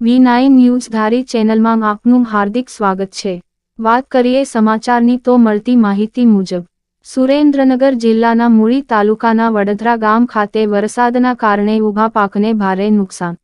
વી nine news ધારી ચેનલમાં આપનું હાર્દિક સ્વાગત છે. વાત કરીએ સમાચારની તો મળતી માહિતી મુજબ, સુરેન્દ્રનગર જિલ્લાના મૂળી તાલુકાના વડધરા ગામ ખાતે વરસાદના કારણે ઊભા પાકને ભારે નુકસાન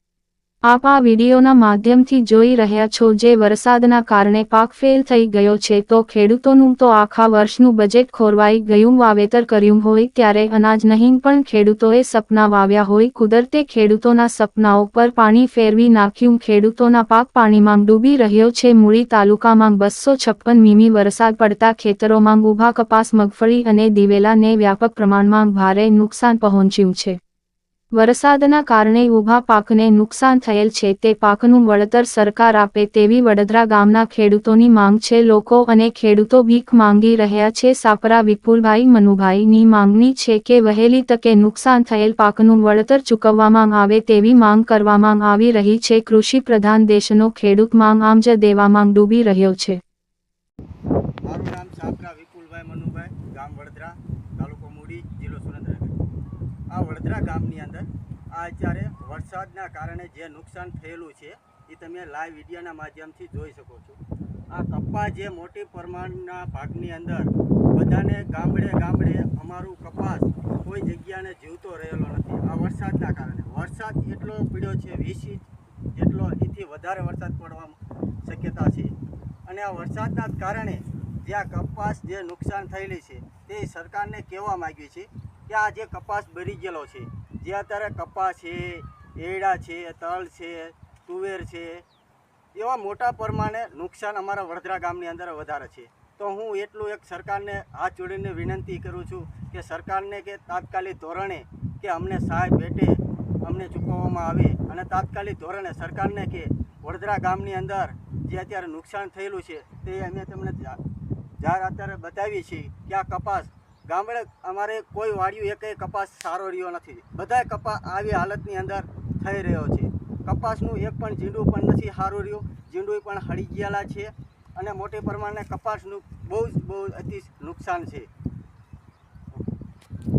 આપ આ વિડીયોના માધ્યમથી જોઈ રહ્યા છો જે વરસાદના કારણે પાક ફેલ થઈ ગયો છે, તો ખેડૂતોનું તો આખા વર્ષનું બજેટ ખોરવાઈ ગયું, વાવેતર કર્યું હોય ત્યારે અનાજ નહીં, પણ ખેડૂતોએ સપના વાવ્યા હોય, કુદરતે ખેડૂતોના સપનાઓ પર પાણી ફેરવી નાખ્યું, ખેડૂતોના પાક પાણીમાં ડૂબી રહ્યો છે, મૂળી તાલુકામાં બસો છપ્પન મીમી વરસાદ પડતા ખેતરોમાં ઊભા કપાસ, મગફળી અને દિવેલાને વ્યાપક પ્રમાણમાં ભારે નુકસાન પહોંચ્યું છે. વરસાદના કારણે ઊભા પાકને નુકસાન થયેલ છે તે પાકનું વળતર સરકાર આપે તેવી વડોદરા ગામના ખેડૂતોની માંગ છે. લોકો અને ખેડૂતો ભીખ માંગી રહ્યા છે. સાપરા વિપુલભાઈ મનુભાઈની માંગણી છે કે વહેલી તકે નુકસાન થયેલ પાકનું વળતર ચૂકવવામાં આવે તેવી માંગ કરવામાં આવી રહી છે. કૃષિ પ્રધાન દેશનો ખેડૂત માંગ આમ જ દેવામાં ડૂબી રહ્યો છે. મારું નામ સાપરા વિપુલભાઈ મનુભાઈ, ગામ વડોદરા, તાલુકો મૂડી, જિલ્લો સુરેન્દ્રનગર. આ વડદરા ગામની અંદર આ અત્યારે વરસાદના કારણે જે નુકસાન થયેલું છે, એ તમે લાઈવ વિડીયોના માધ્યમથી જોઈ શકો છો. આ કપ્પા જે મોટી પ્રમાણના ભાગની અંદર બધાને ગામડે ગામડે અમારું કપાસ કોઈ જગ્યાને જીવતો રહેલો નથી. આ વરસાદના કારણે. વરસાદ એટલો પીડ્યો છે, વીસ ઇંચ જેટલો એથી વધારે વરસાદ પડવા શક્યતા છે. અને આ વરસાદના કારણે જે આ કપાસ જે નુકસાન થયેલી છે, તે સરકારને કહેવા માગ્યું છે કે આ જે કપાસ બળી ગયેલો છે, જે અત્યારે કપાસ છે, એડા છે, તલ છે, તુવેર છે, એવા મોટા પ્રમાણે નુકસાન અમારા વડોદરા ગામની અંદર વધારે છે. તો હું એટલું એક સરકારને હાથ જોડીને વિનંતી કરું છું કે સરકારને કે તાત્કાલિક ધોરણે કે અમને સહાય પેટે અમને ચૂકવવામાં આવે અને તાત્કાલિક ધોરણે સરકારને કે વડોદરા ગામની અંદર જે અત્યારે નુકસાન થયેલું છે, તે અમે તમને જાહેર અત્યારે બતાવીએ છીએ કે આ કપાસ ગામડે અમારે કોઈ વાડિયું એકેય કપાસ સારો રહ્યો નથી. બધાય કપાસ આવી હાલતની અંદર થઈ રહ્યો છે. કપાસનું એક પણ ઝીંડું પણ નથી સારું રહ્યું. ઝીંડું પણ હળી ગયેલા છે અને મોટી પ્રમાણે કપાસનું બહુ જ, બહુ અતિ નુકસાન છે.